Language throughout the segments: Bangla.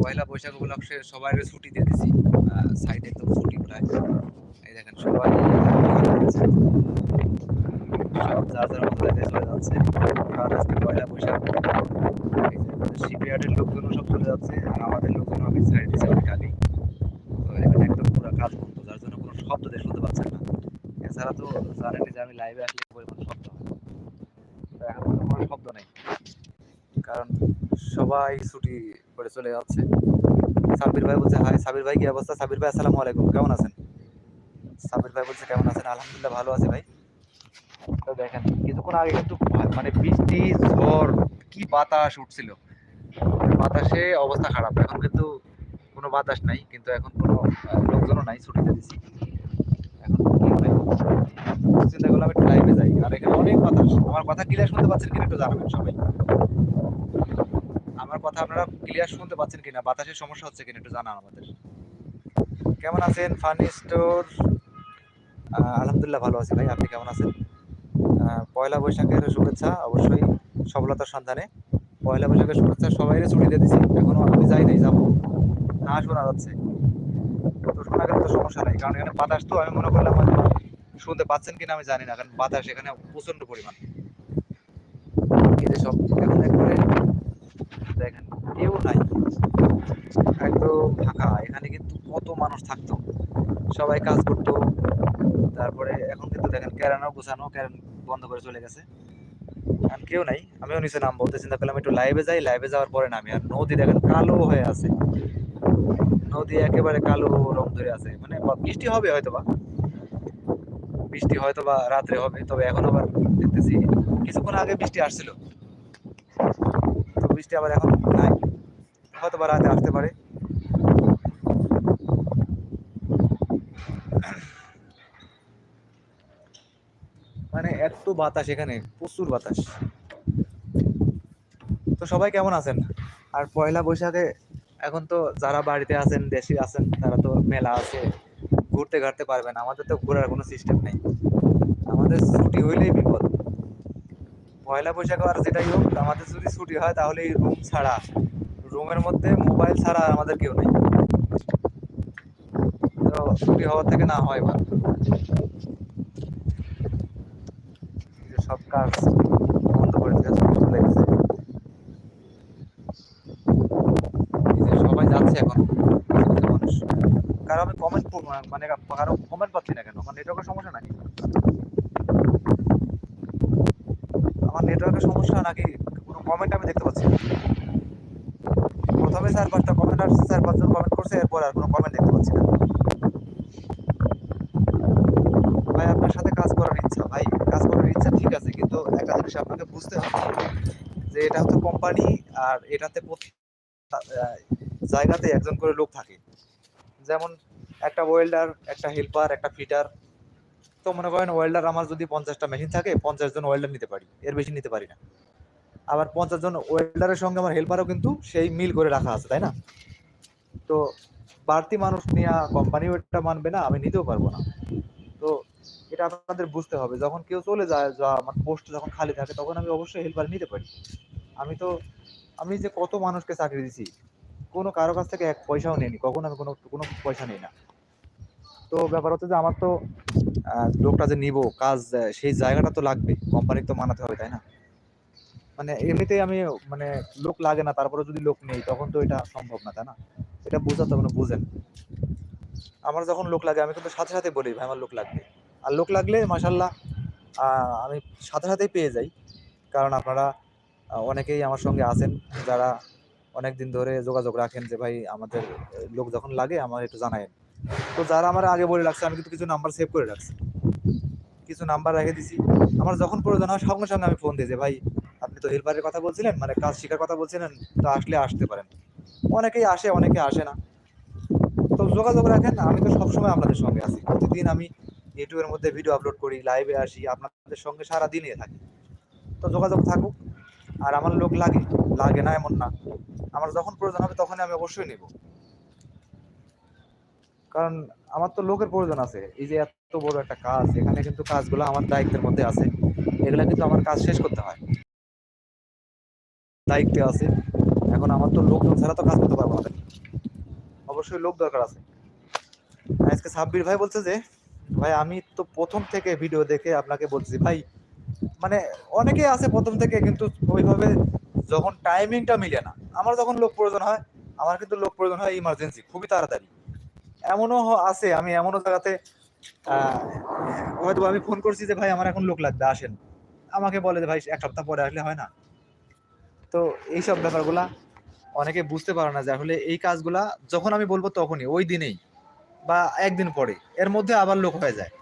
পয়লা বৈশাখ উপলক্ষে সবাই ছুটি দিয়ে দিছি সাইডে তো ছুটি প্রায়। এই দেখেন, সবাই যাচ্ছে। কারণ আজকে পয়লা বৈশাখ। সব চলে যাচ্ছে। আর আমাদের লোকজন অফিস সাইড দিচ্ছে অনেক আগেই তো এখানে একদম পুরো কাজ করতো যার জন্য কোনো শব্দ দিয়ে শুনতে পাচ্ছেন না এছাড়া তো জানেনই যে আমি লাইভে আসলে পরিমাণ শব্দ হয় তো এখন তো কোনো শব্দ নেই কারণ সবাই ছুটি করে চলে যাচ্ছে। সাবির ভাই বলছে হাই সাবির ভাই কি অবস্থা? সাবির ভাই, আসসালামু আলাইকুম, কেমন আছেন? সাবির ভাই বলছে, কেমন আছেন? আলহামদুলিল্লাহ, ভালো আছে ভাই। তো দেখেন, কিছুক্ষণ আগে কিন্তু মানে বৃষ্টি, ঝড়, কি বাতাস উঠছিল। বাতাসে অবস্থা খারাপ। এখন কিন্তু কোনো বাতাস নাই, কিন্তু এখন কোনো লোকজনও নাই ছুটিতে দিছি। এখন চিন্তা করলাম একটু লাইভে যাই। আর এখানে অনেক বাতাস আমার কথা ক্লিয়ার শুনতে পাচ্ছেন কিনা একটু জানাবেন সবাই। আমার কথা আপনারা ক্লিয়ার শুনতে পাচ্ছেন কিনা? বাতাসের সমস্যা হচ্ছে কিনা একটু জানান আমাদের। কেমন আছেন? Funny store? আলহামদুলিল্লাহ ভালো আছি ভাই, আপনি কেমন আছেন? পয়লা বৈশাখের শুভেচ্ছা, অবশ্যই সফলতার সন্ধানে। পয়লা বৈশাখের শুভেচ্ছা সবাই ছুটি দিয়ে দিছি। এখনও আমি যাই নাই, যাব। না শোনা যাচ্ছে। তো শোনা গেলে তো সমস্যা নাই, কারণ এখানে বাতাস তো আমি মনে করলাম শুনতে পাচ্ছেন কিনা আমি জানি না, কারণ বাতাস এখানে প্রচণ্ড পরিমাণ। এই যে সব, এখন একবারে কেউ নাই। একদম ফাঁকা। এখানে কিন্তু কত মানুষ থাকতো। সবাই কাজ করতো। তারপরে এখন কিন্তু দেখেন ক্যারানো গুছানো, ক্যারান বন্ধ করে চলে গেছে। এখন কেউ নাই। আমিও নিচে নাম বলতে চিন্তা করলাম একটু লাইভে যাই। লাইভে যাওয়ার পরে নামি। আর নদী দেখেন কালো হয়ে আছে। নদী একেবারে কালো রং ধরে আছে। মানে বৃষ্টি হবে হয়তো বা বৃষ্টি হয়তো বা রাত্রে হবে। তবে এখন আবার দেখতেছি, কিছুক্ষণ আগে বৃষ্টি আসছিল। বৃষ্টি আবার এখন হয়তো বা রাতে আসতে পারে। মানে এত বাতাস এখানে প্রচুর বাতাস। তো সবাই কেমন আছেন? আর পয়লা বৈশাখে এখন তো যারা বাড়িতে আছেন দেশে আছেন তারা তো মেলা আছে ঘুরতে ঘাটতে পারবেন। আমাদের তো ঘোরার কোনো সিস্টেম নেই। আমাদের ছুটি হইলেই বিপদ। পয়লা বৈশাখ আর যেটাই হোক আমাদের যদি ছুটি হয় তাহলে এই রুম ছাড়া রুমের মধ্যে মোবাইল ছাড়া আর আমাদের কেউ নেই। তো ছুটি হওয়ার থেকে না হয় এই সব কাজ বন্ধ করে দিয়ে সবাই যাচ্ছে এখন। মানুষ আমি কমেন্ট মানে কারও কমেন্ট পাচ্ছি না কেন? আমার নেটওয়ার্কের সমস্যা নাকি? আমার নেটওয়ার্কের সমস্যা নাকি? কোনো কমেন্ট আমি দেখতে পাচ্ছি না। প্রথমে চার পাঁচটা কমেন্ট আসছে চার পাঁচজন কমেন্ট করছে, এরপর আর কোনো কমেন্ট দেখতে পাচ্ছি না। ভাই, আপনার সাথে কাজ করার ইচ্ছা, ভাই, কাজ করার ইচ্ছা ঠিক আছে, কিন্তু একটা জিনিস আপনাকে বুঝতে হবে যে এটা হচ্ছে কোম্পানি আর এটাতে প্রতি জায়গাতে একজন করে লোক থাকে। যেমন একটা ওয়েল্ডার একটা হেল্পার একটা ফিটার তো মনে করেন ওয়েল্ডার আমার যদি পঞ্চাশটা মেশিন থাকে, পঞ্চাশ জন ওয়েল্ডার নিতে পারি, এর বেশি নিতে পারি না। আবার পঞ্চাশ জন ওয়েল্ডারের সঙ্গে আমার হেল্পারও কিন্তু সেই মিল করে রাখা আছে, তাই না? তো বাড়তি মানুষ নিয়ে কোম্পানিও এটা মানবে না, আমি নিতেও পারব না। তো এটা আপনাদের বুঝতে হবে, যখন কেউ চলে যায়, যা আমার পোস্ট যখন খালি থাকে, তখন আমি অবশ্যই হেল্পার নিতে পারি। আমি তো, আমি যে কত মানুষকে চাকরি দিছি, কোনো কারও কাছ থেকে এক পয়সাও নেইনি, কখনো আমি কোনো কোনো পয়সা নেই না। তো ব্যাপার হচ্ছে যে আমার তো লোকটা যে নিব, কাজ, সেই জায়গাটা তো লাগবে কোম্পানির তো মানাতে হবে, তাই না? মানে এমনিতেই আমি মানে লোক লাগে না তারপরে যদি লোক নেই, তখন তো এটা সম্ভব না, তাই না? এটা বোঝাতে হবে বুঝেন। আমার যখন লোক লাগে, আমি কিন্তু সাথে সাথে বলি, ভাই, আমার লোক লাগবে। আর লোক লাগলে মাসাল্লাহ আমি সাথে সাথেই পেয়ে যাই। কারণ আপনারা অনেকেই আমার সঙ্গে আছেন, যারা অনেক দিন ধরে যোগাযোগ রাখেন যে, ভাই, আমাদের লোক যখন লাগে, আমার একটু জানায়েন। তো যারা আমার আগে বলে রাখছে, আমি কিন্তু কিছু নাম্বার সেভ করে রাখছি। কিছু নাম্বার রেখে দিছি। আমার যখন প্রয়োজন হয়, সঙ্গে সঙ্গে আমি ফোন যে, ভাই আপনি তো হেল্পারের কথা বলছিলেন মানে কাজ শেখার কথা বলছিলেন, তো আসলে আসতে পারেন। অনেকেই আসে, অনেকে আসে না। তো যোগাযোগ রাখেন, আমি তো সবসময় আপনাদের সঙ্গে আছি। প্রতিদিন আমি ইউটিউবের মধ্যে ভিডিও আপলোড করি, লাইভে আসি, আপনাদের সঙ্গে সারা দিনে থাকি। তো যোগাযোগ থাকুক, আর আমার লোক লাগে লাগে না এমন না। আমার যখন প্রয়োজন হবে তখনই আমি অবশ্যই নেব। কারণ আমার তো লোকের প্রয়োজন আছে, এই যে এত বড় একটা কাজ, এখানে কিন্তু কাজগুলো আমার দায়িত্বের মধ্যে আছে। এগুলো কিন্তু আমার কাজ শেষ করতে হয়। দায়িত্বে আছে। এখন আমার তো লোকজন ছাড়া তো কাজ করতে পারব না। অবশ্যই লোক দরকার আছে। আজকে সাব্বির ভাই বলছে যে, ভাই, আমি তো প্রথম থেকে ভিডিও দেখে আপনাকে বলছি। ভাই মানে অনেকেই আছে প্রথম থেকে, কিন্তু ওইভাবে যখন টাইমিংটা মিলে না, আমার যখন লোক প্রয়োজন হয়, আমার কিন্তু লোক প্রয়োজন হয় ইমার্জেন্সি খুবই তাড়াতাড়ি। এমনও আছে, আমি এমনও জায়গাতে হয়তো আমি ফোন করছি যে, ভাই, আমার এখন লোক লাগবে, আসেন। আমাকে বলে যে, ভাই, এক সপ্তাহ পরে আসলে হয় না। তো এইসব ব্যাপারগুলা অনেকে বুঝতে পারে না যে আসলে এই কাজগুলা যখন আমি বলব তখনই, ওই দিনেই বা একদিন পরে। এর মধ্যে আবার লোক হয়ে যায়।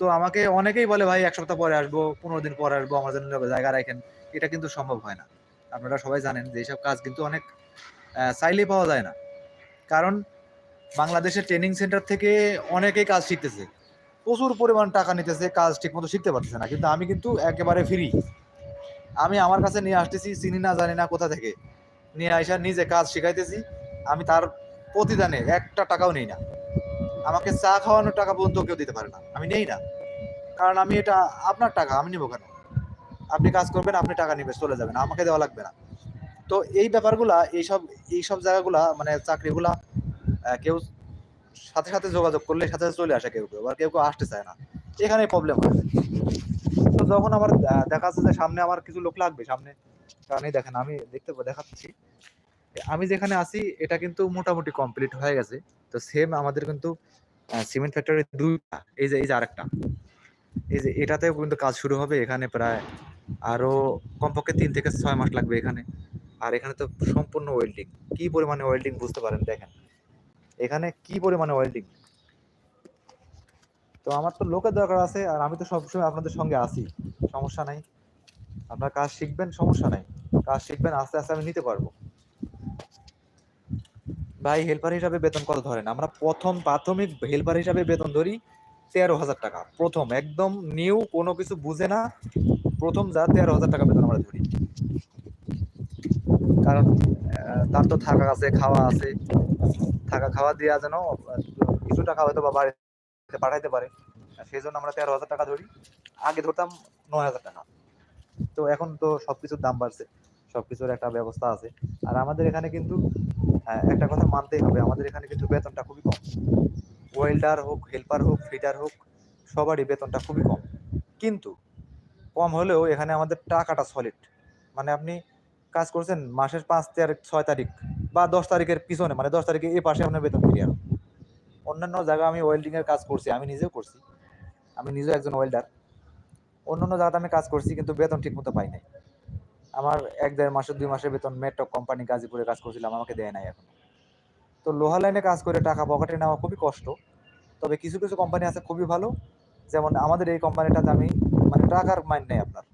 তো আমাকে অনেকেই বলে, ভাই, এক সপ্তাহ পরে আসব, পনেরো দিন পরে আসব, আমার জন্য জায়গা রাখেন। এটা কিন্তু সম্ভব হয় না। আপনারা সবাই জানেন যে এইসব কাজ কিন্তু অনেক চাইলেই পাওয়া যায় না। কারণ বাংলাদেশের ট্রেনিং সেন্টার থেকে অনেকেই কাজ শিখতেছে। প্রচুর পরিমাণ টাকা নিতেছে, কাজ ঠিকমতো শিখতে পারতেছে না। কিন্তু আমি কিন্তু একেবারে ফ্রি আমি আমার কাছে নিয়ে আসতেছি, চিনি না, জানি না কোথা থেকে। নিয়ে আইসা নিজে কাজ শিখাইতেছি। আমি তার প্রতিদানে একটা টাকাও নেই না। আমাকে চা খাওয়ানোর টাকা পর্যন্ত কেউ দিতে পারে না। আমি নেই না। কারণ আমি এটা আপনার টাকা, আমি নিবো কেন? আপনি কাজ করবেন, আপনি টাকা নিবে, চলে যাবেন, আমাকে দেওয়া লাগবে না। তো এই ব্যাপারগুলা, এইসব এইসব জায়গাগুলা মানে চাকরিগুলা কেউ সাথে সাথে যোগাযোগ করলে, সাথে সাথে চলে আসে কেউ কেউ আর কেউ কেউ আসতে চায় না। এখানে প্রবলেম হয়। যখন আমার দেখা যাচ্ছে যে সামনে আমার কিছু লোক লাগবে, সামনে কারণ দেখেন, আমি দেখতে দেখাচ্ছি। আমি যেখানে আছি, এটা কিন্তু মোটামুটি কমপ্লিট হয়ে গেছে। তো সেম আমাদের কিন্তু সিমেন্ট ফ্যাক্টরি দুইটা, এই যে এই যে আরেকটা। এই যে, এটাতেও কিন্তু কাজ শুরু হবে এখানে প্রায় আরও কমপক্ষে তিন থেকে ছয় মাস লাগবে এখানে। আর এখানে তো সম্পূর্ণ ওয়েল্ডিং কি পরিমাণে ওয়েল্ডিং বুঝতে পারেন, দেখেন। এখানে কি পরিমাণে ওয়েল্ডিং তো আমার তো লোকের দরকার আছে আর আমি তো সবসময় আপনাদের সঙ্গে আছি। সমস্যা নাই। আপনার কাজ শিখবেন, সমস্যা নাই। কাজ শিখবেন, আস্তে আস্তে আমি নিতে পারব। ভাই হেল্পার হিসাবে বেতন কত ধরেন? আমরা প্রথম প্রাথমিক হেল্পার হিসাবে বেতন ধরি তেরো হাজার টাকা। প্রথম, একদম নিউ কোনো কিছু বুঝে না। প্রথম যা তেরো হাজার টাকা বেতন আমরা ধরি। কারণ তার তো থাকা আছে, খাওয়া আছে। থাকা খাওয়া দেওয়া যেন কিছু টাকা হয়তো বা বাড়িতে পাঠাইতে পারে। সেই জন্য আমরা তেরো হাজার টাকা ধরি। আগে ধরতাম নয় হাজার টাকা। তো এখন তো সবকিছুর দাম বাড়ছে। সবকিছুর একটা ব্যবস্থা আছে। আর আমাদের এখানে কিন্তু আহ, একটা কথা মানতেই হবে। আমাদের এখানে কিন্তু বেতনটা খুবই কম। ওয়েল্ডার হোক হেল্পার হোক ফিটার হোক সবারই বেতনটা খুবই কম। কিন্তু কম হলেও এখানে আমাদের টাকাটা সলিড মানে আপনি কাজ করছেন মাসের পাঁচ তারিখ ছয় তারিখ বা দশ তারিখের পিছনে মানে দশ তারিখে এ পাশে আপনার বেতন ক্লিয়ার অন্যান্য জায়গায় আমি ওয়েল্ডিং এর কাজ করছি, আমি নিজেও করছি। আমি নিজেও একজন ওয়েল্ডার অন্যান্য জায়গাতে আমি কাজ করছি, কিন্তু বেতন ঠিক মতো পাই নাই। আমার এক দেড় মাসের দুই মাসের বেতন মেট্রক কোম্পানি গাজীপুরে কাজ করছিলাম, আমাকে দেয় নাই এখন। তো লোহা লাইনে কাজ করে টাকা পকেটে নেওয়া খুবই কষ্ট। তবে কিছু কিছু কোম্পানি আছে খুবই ভালো। যেমন আমাদের এই কোম্পানিটাতে আমি মানে টাকার মাইন্ড নেই আপনার।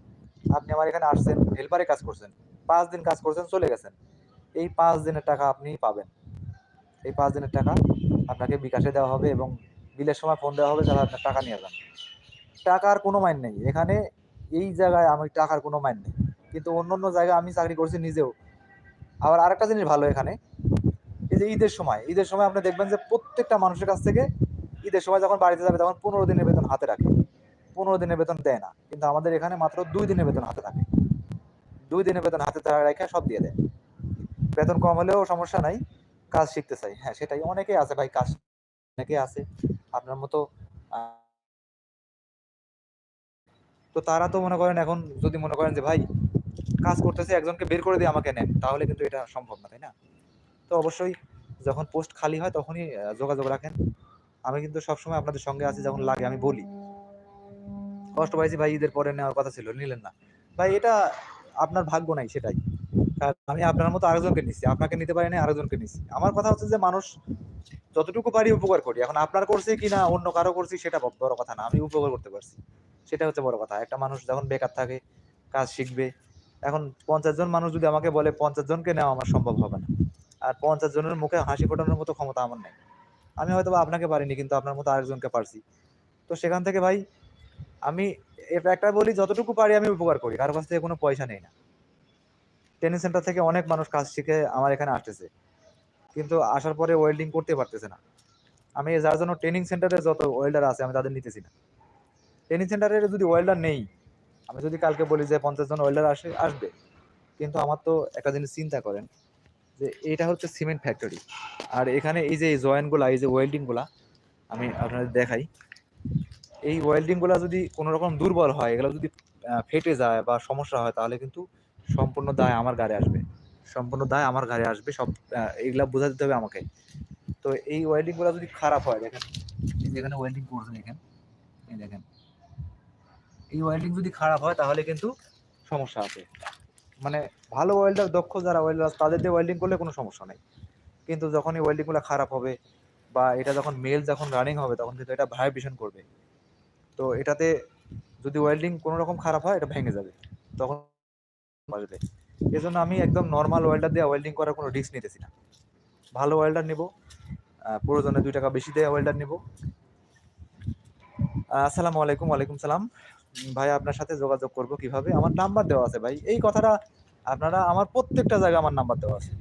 আপনি আমার এখানে আসছেন হেল্পারে কাজ করছেন। পাঁচ দিন কাজ করছেন, চলে গেছেন। এই পাঁচ দিনের টাকা আপনি পাবেন। এই পাঁচ দিনের টাকা আপনাকে বিকাশে দেওয়া হবে এবং বিলের সময় ফোন দেওয়া হবে যারা আপনার টাকা নিয়ে যান টাকার কোনো মাইন নেই। এখানে এই জায়গায় আমি টাকার কোনো মাইন নেই। কিন্তু অন্য অন্য জায়গায় আমি চাকরি করছি নিজেও। আবার আরেকটা জিনিস ভালো এখানে। এই যে ঈদের সময় ঈদের সময় আপনি দেখবেন যে প্রত্যেকটা মানুষের কাছ থেকে ঈদের সময় যখন বাড়িতে যাবে তখন পনেরো দিনের বেতন হাতে রাখে। পনেরো দিনের বেতন দেয় না। কিন্তু আমাদের এখানে মাত্র দুই দিনের বেতন হাতে থাকে। দুই দিনের বেতন হাতে রেখে সব দিয়ে দেয়। বেতন কম হলেও সমস্যা নাই। কাজ শিখতে চাই। হ্যাঁ সেটাই। অনেকেই আছে ভাই কাজ অনেকেই আছে। আপনার মতো তো তারা তো মনে করেন এখন যদি মনে করেন যে, ভাই, কাজ করতেছে, একজনকে বের করে দিয়ে আমাকে নেন তাহলে কিন্তু এটা সম্ভব না, তাই না? তো অবশ্যই যখন পোস্ট খালি হয় তখনই যোগাযোগ রাখেন। আমি কিন্তু সবসময় আপনাদের সঙ্গে আছি যখন লাগে, আমি বলি। কষ্ট পাইছি ভাই, ঈদের পরে নেওয়ার কথা ছিল, নিলেন না। ভাই, এটা আপনার ভাগ্য নাই, সেটাই। আমি আপনার মতো আরেকজনকে নিচ্ছি আপনাকে নিতে পারি না আরেকজনকে নিচ্ছি আমার কথা হচ্ছে যে মানুষ যতটুকু পারি উপকার করি। এখন আপনার করছে কি না, অন্য কারও করছি, সেটা বড় কথা না, আমি উপকার করতে পারছি। সেটা হচ্ছে বড় কথা। একটা মানুষ যখন বেকার থাকে, কাজ শিখবে, এখন পঞ্চাশ জন মানুষ যদি আমাকে বলে, পঞ্চাশ জনকে নেওয়া আমার সম্ভব হবে না। আর পঞ্চাশ জনের মুখে হাসি ফোটানোর মতো ক্ষমতা আমার নেই। আমি হয়তো আপনাকে পারিনি, কিন্তু আপনার মতো আরেকজনকে পারছি। তো সেখান থেকে ভাই, আমি একটা বলি, যতটুকু পারি আমি উপকার করি। কারও কাছ থেকে কোনো পয়সা নেই না। ট্রেনিং সেন্টার থেকে অনেক মানুষ কাজ শিখে আমার এখানে আসতেছে। কিন্তু আসার পরে ওয়েল্ডিং করতে পারতেছে না। আমি যার জন্য ট্রেনিং সেন্টারে যত ওয়েল্ডার আছে, আমি তাদের নিতেছি না। ট্রেনিং সেন্টারে যদি ওয়েল্ডার নেই, আমি যদি কালকে বলি যে পঞ্চাশ জন ওয়েল্ডার আসে, আসবে। কিন্তু আমার তো একটা জিনিস চিন্তা করেন, যে এটা হচ্ছে সিমেন্ট ফ্যাক্টরি আর এখানে এই যে জয়েন্টগুলা এই যে ওয়েল্ডিংগুলা আমি আপনাদের দেখাই। এই ওয়েল্ডিংগুলা যদি কোনো রকম দুর্বল হয়, এগুলো যদি ফেটে যায় বা সমস্যা হয়, তাহলে কিন্তু সম্পূর্ণ দায় আমার গাড়ি আসবে। সম্পূর্ণ দায় আমার গাড়ি আসবে, সব এগুলা বোঝা দিতে হবে আমাকে। তো এই ওয়েল্ডিংগুলো যদি খারাপ হয়, দেখেন, এই যে এখানে ওয়েল্ডিং করছে দেখেন এই দেখেন, এই ওয়েল্ডিং যদি খারাপ হয়, তাহলে কিন্তু সমস্যা আছে। মানে ভালো ওয়েল্ডার দক্ষ যারা ওয়েল্ডার তাদের দিয়ে ওয়েল্ডিং করলে কোনো সমস্যা নেই। কিন্তু যখন এই ওয়েল্ডিংগুলো খারাপ হবে বা এটা যখন মেল যখন রানিং হবে, তখন কিন্তু এটা ভাইব্রেশন করবে। তো এটাতে যদি ওয়েল্ডিং কোনো রকম খারাপ হয়, এটা ভেঙে যাবে। তখন এই জন্য আমি একদম নর্মাল ওয়েল্ডার দিয়ে ওয়েল্ডিং করার কোনো রিস্ক নিতেছি না। ভালো ওয়েল্ডার নিব প্রয়োজনে দুই টাকা বেশি দিয়ে ওয়েল্ডার নিব। আসসালামু আলাইকুম, ওয়ালাইকুম সালাম। ভাই, আপনার সাথে যোগাযোগ করব কীভাবে? আমার নাম্বার দেওয়া আছে ভাই। এই কথাটা আপনারা আমার প্রত্যেকটা জায়গায় আমার নাম্বার দেওয়া আছে।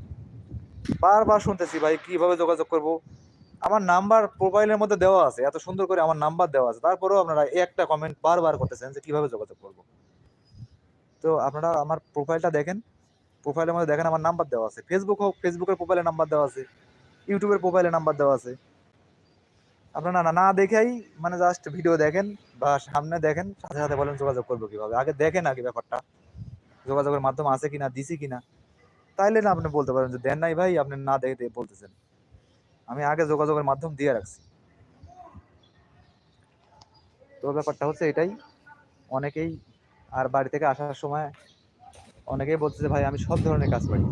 বারবার শুনতেছি ভাই, কীভাবে যোগাযোগ করব? আমার নাম্বার প্রোফাইলের মধ্যে দেওয়া আছে, এত সুন্দর করে আমার নাম্বার দেওয়া আছে। তারপরেও আপনারা একটা কমেন্ট বারবার করতেছেন যে কীভাবে যোগাযোগ করব। তো আপনারা আমার প্রোফাইলটা দেখেন। প্রোফাইলের মধ্যে দেখেন আমার নাম্বার দেওয়া আছে। ফেসবুক হোক ফেসবুকের প্রোফাইলে নাম্বার দেওয়া আছে। ইউটিউবের প্রোফাইলে নাম্বার দেওয়া আছে। আপনারা না না দেখেই মানে জাস্ট ভিডিও দেখেন বা সামনে দেখেন, সাথে সাথে বলেন যোগাযোগ করব কীভাবে। আগে দেখেন আগে ব্যাপারটা। যোগাযোগের মাধ্যম আছে কিনা, দিছি কি না তাইলে না আপনি বলতে পারেন যে, দেন নাই ভাই, আপনি না দেখে বলতেছেন। আমি আগে যোগাযোগের মাধ্যম দিয়ে রাখছি। তো ব্যাপারটা হচ্ছে এটাই। অনেকেই আর বাড়ি থেকে আসার সময় অনেকেই বলতেছে, ভাই, আমি সব ধরনের কাজ পারি।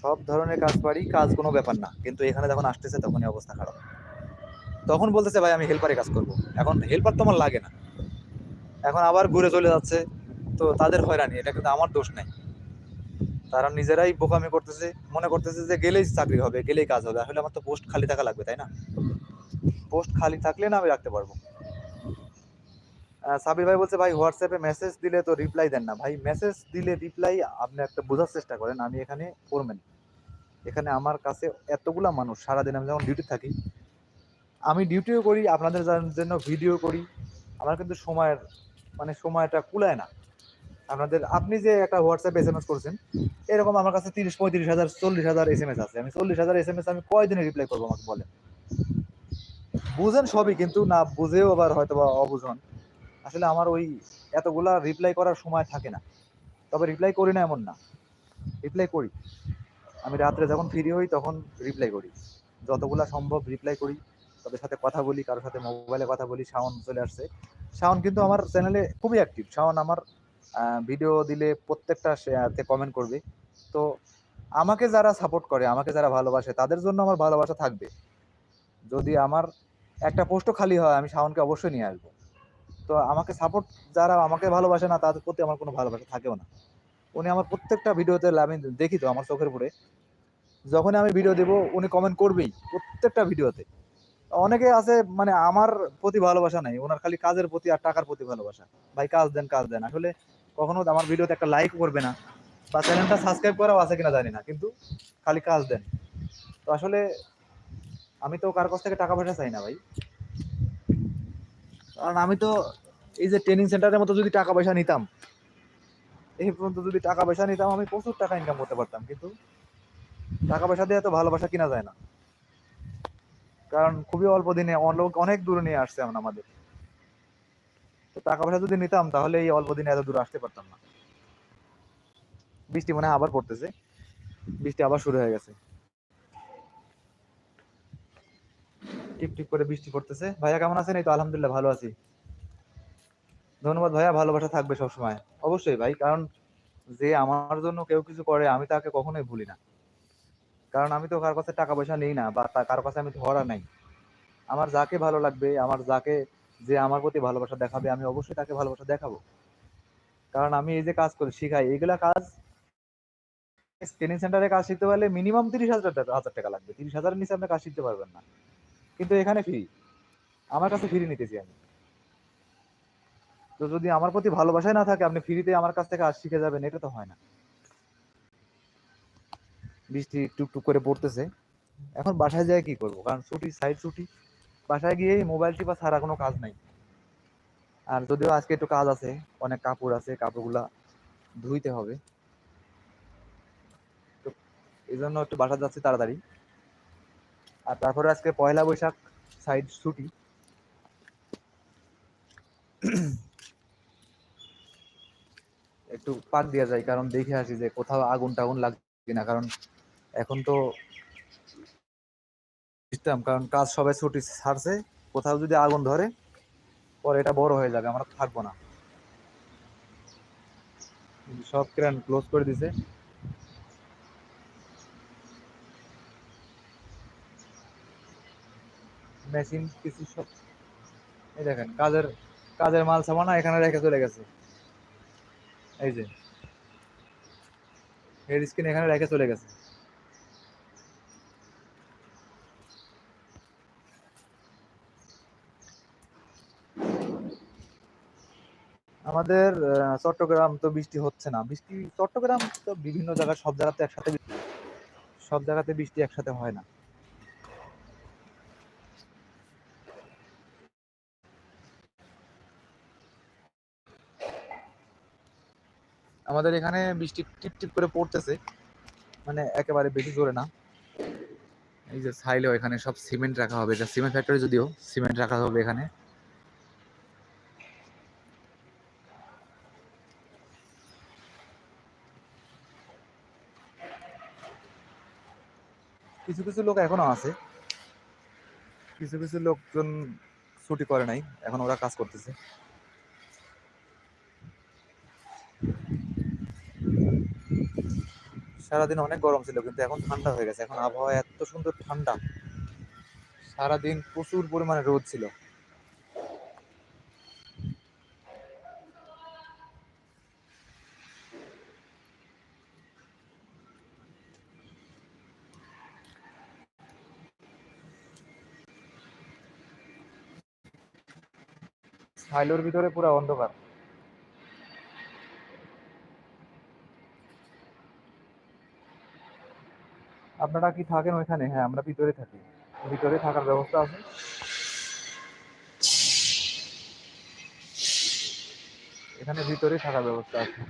সব ধরনের কাজ পারি, কাজ কোনো ব্যাপার না। কিন্তু এখানে যখন আসতেছে, তখনই অবস্থা খারাপ। তখন বলতেছে, ভাই, আমি হেল্পারে কাজ করব। এখন হেল্পার তো আমার লাগে না। এখন আবার ঘুরে চলে যাচ্ছে। তো তাদের হয়রানি, এটা কিন্তু আমার দোষ নাই। তারা নিজেরাই বোকামি করতেছে, মনে করতেছে যে গেলেই চাকরি হবে, গেলেই কাজ হবে। আসলে আমার তো পোস্ট খালি থাকা লাগবে, তাই না? পোস্ট খালি থাকলে না আমি রাখতে পারব? সাবির ভাই বলছে, ভাই হোয়াটসঅ্যাপে মেসেজ দিলে তো রিপ্লাই দেন না। ভাই মেসেজ দিলে রিপ্লাই আপনি একটা বোঝার চেষ্টা করেন, আমি এখানে ফোরম্যান এখানে আমার কাছে এতগুলা মানুষ, সারাদিন আমি যখন ডিউটি থাকি, আমি ডিউটিও করি, আপনাদের জন্য ভিডিও করি, আমার কিন্তু সময়ের মানে সময়টা কুলায় না। আপনাদের, আপনি যে একটা হোয়াটসঅ্যাপে এস এম এস করছেন, এরকম আমার কাছে তিরিশ, পঁয়ত্রিশ হাজার, চল্লিশ হাজার এস এম এস আছে। আমি চল্লিশ হাজার এস এম এস আমি কয়দিনে রিপ্লাই করব আমাকে বলেন? বুঝেন সবই, কিন্তু না বুঝেও আবার হয়তো বা অবুঝন। আসলে আমার ওই এতগুলা রিপ্লাই করার সময় থাকে না। তবে রিপ্লাই করি না এমন না। রিপ্লাই করি। আমি রাত্রে যখন ফ্রি হই তখন রিপ্লাই করি। যতগুলা সম্ভব রিপ্লাই করি। তাদের সাথে কথা বলি, কারোর সাথে মোবাইলে কথা বলি শাওন চলে আসছে। শাওন কিন্তু আমার চ্যানেলে খুবই অ্যাক্টিভ শাওন আমার ভিডিও দিলে প্রত্যেকটা কমেন্ট করবে। তো আমাকে যারা সাপোর্ট করে, আমাকে যারা ভালোবাসে, তাদের জন্য আমার ভালোবাসা থাকবে। যদি আমার একটা পোস্টও খালি হয়, আমি শাওনকে অবশ্যই নিয়ে আসব। তো আমাকে সাপোর্ট যারা আমাকে ভালোবাসে না, তাদের প্রতি আমার কোনো ভালোবাসা থাকেও না। উনি আমার প্রত্যেকটা ভিডিওতে আমি দেখি তো আমার চোখের উপরে। যখন আমি ভিডিও দেবো, উনি কমেন্ট করবেই প্রত্যেকটা ভিডিওতে। অনেকে আছে মানে আমার প্রতি ভালোবাসা নাই ওনার খালি কাজের প্রতি আর টাকার প্রতি ভালোবাসা। ভাই, কাজ দেন কাজ দেন। আসলে কখনো আমার ভিডিওতে একটা লাইক করবে না, বা চ্যানেলটা সাবস্ক্রাইব করাও আছে কিনা জানি না, কিন্তু খালি কাজ দেন। তো আসলে আমি তো কার কাছ থেকে টাকা পয়সা চাই না ভাই। কারণ আমি তো এই যে ট্রেনিং সেন্টারের মতো যদি টাকা পয়সা নিতাম, এই পর্যন্ত যদি টাকা পয়সা নিতাম, আমি প্রচুর টাকা ইনকাম করতে পারতাম। কিন্তু টাকা পয়সা দিয়ে এত ভালোবাসা কিনা যায় না। কারণ খুবই অল্প দিনে অনেক অনেক দূরে নিয়ে আসছে আমরা আমাদের। তো টাকা পয়সা যদি নিতাম, তাহলে এই অল্প দিনে এত দূরে আসতে পারতাম না। বৃষ্টি মনে হয় আবার পড়তেছে। বৃষ্টি আবার শুরু হয়ে গেছে। টিপ টিপ করে বৃষ্টি পড়তেছে। ভাইয়া কেমন আছেন? এই তো আলহামদুলিল্লাহ ভালো আছি। ধন্যবাদ ভাইয়া, ভালোবাসা থাকবে সবসময়। অবশ্যই ভাই, কারণ যে আমার জন্য কেউ কিছু করে, আমি তাকে কখনোই ভুলি না। কারণ আমি তো কার কাছে টাকা পয়সা নেই না, বা কারও কাছে আমি ধরা নাই। আমার যাকে ভালো লাগবে, আমার যাকে যে আমার প্রতি ভালোবাসা দেখাবে, আমি অবশ্যই তাকে ভালোবাসা দেখাবো। কারণ আমি এই যে কাজ করি, শিখাই, এইগুলা কাজ ট্রেনিং সেন্টারে কাজ শিখতে পারলে মিনিমাম তিরিশ হাজার টাকা হাজার টাকা লাগবে। তিরিশ হাজারের নিচে আপনি কাজ শিখতে পারবেন না। কিন্তু এখানে ফ্রি আমার কাছে ফ্রি নিতেছি আমি। তো যদি আমার প্রতি ভালোবাসাই না থাকে আপনি ফ্রিতে আমার কাছ থেকে কাজ শিখে যাবেন এটা তো হয় না। বৃষ্টি টুকটুক করে পড়তেছে। এখন বাসায় যায় কি করব? কারণ ছুটি সাইড ছুটি বাসায় গিয়ে মোবাইল টিপা ছাড়া কোনো কাজ নাই। আর যদিও আজকে একটু কাজ আছে অনেক কাপড় আছে কাপড়গুলা ধুইতে হবে। তো এই জন্য একটু বাসা যাচ্ছি তাড়াতাড়ি। আর তারপরে আজকে পয়লা বৈশাখ সাইড ছুটি। একটু পাক দিয়ে যাই কারণ দেখে আসি যে কোথাও আগুন টাগুন লাগছে কিনা কারণ এখন তো সিস্টেম কারণ কাজ সবাই ছুটি ছাড়ছে কোথাও যদি আগুন ধরে, পরে এটা বড় হয়ে যাবে, আমরা থাকব না। সব ক্রেন ক্লোজ করে দিছে। মেশিন, কিছু সব। এই দেখেন, কাজের কাজের মাল সামানা এখানে রেখে চলে গেছে। এই যে হেড স্ক্রিন এখানে রেখে চলে গেছে। আমাদের চট্টগ্রাম তো বৃষ্টি হচ্ছে না। বৃষ্টি, চট্টগ্রাম তো বিভিন্ন জায়গায় সব জায়গাতে একসাথে সব জায়গাতে বৃষ্টি একসাথে হয় না। আমাদের এখানে বৃষ্টি টিপ টিপ করে পড়তেছে। মানে একেবারে বেশি জোরে না। এই যে সাইলেও এখানে সব সিমেন্ট রাখা হবে। এটা সিমেন্ট ফ্যাক্টরি যদিও সিমেন্ট রাখা হবে এখানে। কিছু কিছু লোক এখনও আছে। কিছু কিছু লোকজন ছুটি করে নাই। এখন ওরা কাজ করতেছে। সারাদিন অনেক গরম ছিল, কিন্তু এখন ঠান্ডা হয়ে গেছে। এখন আবহাওয়া এত সুন্দর ঠান্ডা। সারাদিন প্রচুর পরিমাণে রোদ ছিল। সাইলোর ভিতরে পুরো অন্ধকার। আপনারা কি থাকেন ওইখানে? হ্যাঁ আমরা ভিতরে থাকি। ভিতরে থাকার ব্যবস্থা আছে? এখানে ভিতরে থাকার ব্যবস্থা আছে।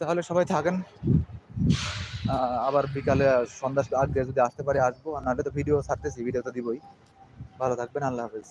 তাহলে সবাই থাকেন। আবার বিকালে সন্ধ্যা আগে যদি আসতে পারি, আসব। আর নাহলে তো ভিডিও ছাড়তেছি ভিডিও তো দিবই। ভালো থাকবেন, আল্লাহ হাফেজ।